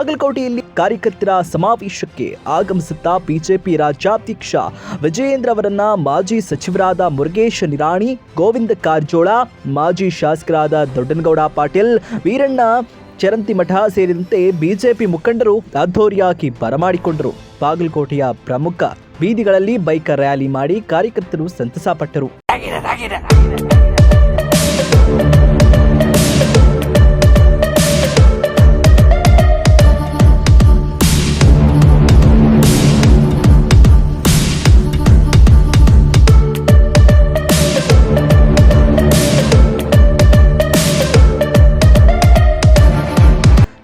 ಬಾಗಲಕೋಟೆಯಲ್ಲಿ ಕಾರ್ಯಕರ್ತರ ಸಮಾವೇಶಕ್ಕೆ ಆಗಮಿಸುತ್ತಾ ಬಿಜೆಪಿ ರಾಜ್ಯಾಧ್ಯಕ್ಷ ವಿಜಯೇಂದ್ರ ಅವರನ್ನ ಮಾಜಿ ಸಚಿವರಾದ ಮುರುಗೇಶ್ ನಿರಾಣಿ, ಗೋವಿಂದ ಕಾರಜೋಳ, ಮಾಜಿ ಶಾಸಕರಾದ ದೊಡ್ಡನಗೌಡ ಪಾಟೀಲ್, ವೀರಣ್ಣ ಚರಂತಿಮಠ ಸೇರಿದಂತೆ ಬಿಜೆಪಿ ಮುಖಂಡರು ಅದ್ದೂರಿಯಾಗಿ ಬರಮಾಡಿಕೊಂಡರು. ಬಾಗಲಕೋಟೆಯ ಪ್ರಮುಖ ಬೀದಿಗಳಲ್ಲಿ ಬೈಕ್ ರ್ಯಾಲಿ ಮಾಡಿ ಕಾರ್ಯಕರ್ತರು ಸಂತಸ ಪಟ್ಟರು.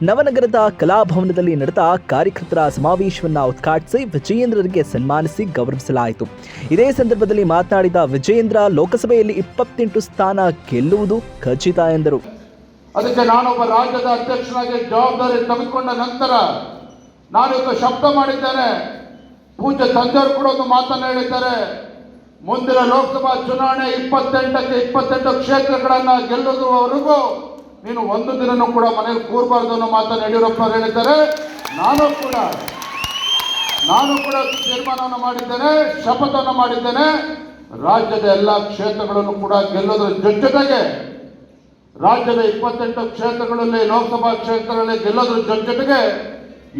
ನವನಗರದ ಕಲಾಭವನದಲ್ಲಿ ನಡೆದ ಕಾರ್ಯಕರ್ತರ ಸಮಾವೇಶವನ್ನು ಉದ್ಘಾಟಿಸಿ ವಿಜಯೇಂದ್ರರಿಗೆ ಸನ್ಮಾನಿಸಿ ಗೌರವಿಸಲಾಯಿತು. ಇದೇ ಸಂದರ್ಭದಲ್ಲಿ ಮಾತನಾಡಿದ ವಿಜಯೇಂದ್ರ, ಲೋಕಸಭೆಯಲ್ಲಿ ಇಪ್ಪತ್ತೆಂಟು ಸ್ಥಾನ ಗೆಲ್ಲುವುದು ಖಚಿತ ಎಂದರು. ಅದಕ್ಕೆ ನಾನೊಬ್ಬ ರಾಜ್ಯದ ಅಧ್ಯಕ್ಷನಾಗಿ ಜವಾಬ್ದಾರಿ ತೆಗೆದುಕೊಂಡ ನಂತರ ನಾನು ಈಗ ಶಬ್ದ ಮಾಡಿದ್ದೇನೆ. ಪೂಜ್ಯ ತಂದೆಯವರು ಕೂಡ ಒಂದು ಮಾತನ್ನು ಹೇಳಿದ್ದಾರೆ. ಮುಂದಿನ ಲೋಕಸಭಾ ಚುನಾವಣೆ ಇಪ್ಪತ್ತೆಂಟಕ್ಕೆ ಇಪ್ಪತ್ತೆಂಟು ಕ್ಷೇತ್ರಗಳನ್ನು ಗೆಲ್ಲುವವರೆಗೂ ನೀನು ಒಂದು ದಿನನೂ ಕೂಡ ಮನೇಲಿ ಕೂರಬಾರ್ದು ಅನ್ನೋ ಮಾತನ್ನು ಯಡಿಯೂರಪ್ಪ ಹೇಳಿದ್ದಾರೆ. ನಾನು ಕೂಡ ನಾನು ಕೂಡ ತೀರ್ಮಾನವನ್ನು ಮಾಡಿದ್ದೇನೆ, ಶಪಥವನ್ನು ಮಾಡಿದ್ದೇನೆ. ರಾಜ್ಯದ ಎಲ್ಲ ಕ್ಷೇತ್ರಗಳನ್ನು ಕೂಡ ಗೆಲ್ಲೋದ್ರ ಜೊತೆಗೆ ರಾಜ್ಯದ ಇಪ್ಪತ್ತೆಂಟು ಕ್ಷೇತ್ರಗಳಲ್ಲಿ, ಲೋಕಸಭಾ ಕ್ಷೇತ್ರಗಳಲ್ಲಿ ಗೆಲ್ಲೋದ್ರ ಜೊತೆಗೆ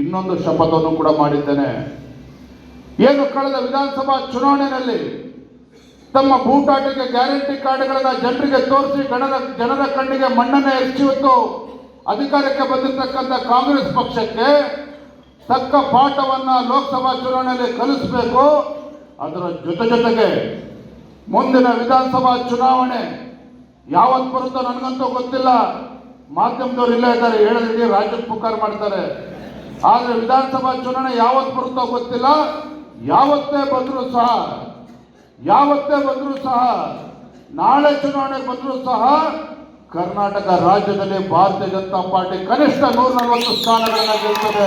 ಇನ್ನೊಂದು ಶಪಥವನ್ನು ಕೂಡ ಮಾಡಿದ್ದೇನೆ. ಏನು ಕಳೆದ ವಿಧಾನಸಭಾ ಚುನಾವಣೆಯಲ್ಲಿ ತಮ್ಮ ಬೂಟಾಟಕ್ಕೆ ಗ್ಯಾರಂಟಿ ಕಾರ್ಡ್ಗಳನ್ನು ಜನರಿಗೆ ತೋರಿಸಿ ಜನರ ಜನರ ಕಣ್ಣಿಗೆ ಮಣ್ಣನ್ನು ಎರಚಿ ಹೊತ್ತು ಅಧಿಕಾರಕ್ಕೆ ಬಂದಿರತಕ್ಕಂಥ ಕಾಂಗ್ರೆಸ್ ಪಕ್ಷಕ್ಕೆ ತಕ್ಕ ಪಾಠವನ್ನ ಲೋಕಸಭಾ ಚುನಾವಣೆಯಲ್ಲಿ ಕಲಿಸಬೇಕು. ಅದರ ಜೊತೆ ಜೊತೆಗೆ ಮುಂದಿನ ವಿಧಾನಸಭಾ ಚುನಾವಣೆ ಯಾವತ್ತು ಬರುತ್ತೋ ನನಗಂತೂ ಗೊತ್ತಿಲ್ಲ. ಮಾಧ್ಯಮದವ್ರು ಇಲ್ಲೇ ಇದ್ದಾರೆ ಹೇಳಿದ್ರೆ ರಾಜ್ಯದ ಪುಕಾರ ಮಾಡ್ತಾರೆ. ಆದರೆ ವಿಧಾನಸಭಾ ಚುನಾವಣೆ ಯಾವತ್ತು ಬರುತ್ತೋ ಗೊತ್ತಿಲ್ಲ. ಯಾವತ್ತೇ ಬಂದರೂ ಸಹ ಯಾವತ್ತೇ ಬಂದರೂ ಸಹ, ನಾಳೆ ಚುನಾವಣೆ ಬಂದರೂ ಸಹ, ಕರ್ನಾಟಕ ರಾಜ್ಯದಲ್ಲಿ ಭಾರತೀಯ ಜನತಾ ಪಾರ್ಟಿ ಕನಿಷ್ಠ ನೂರ ನಲವತ್ತು ಸ್ಥಾನಗಳನ್ನು ಗೆಲ್ತದೆ.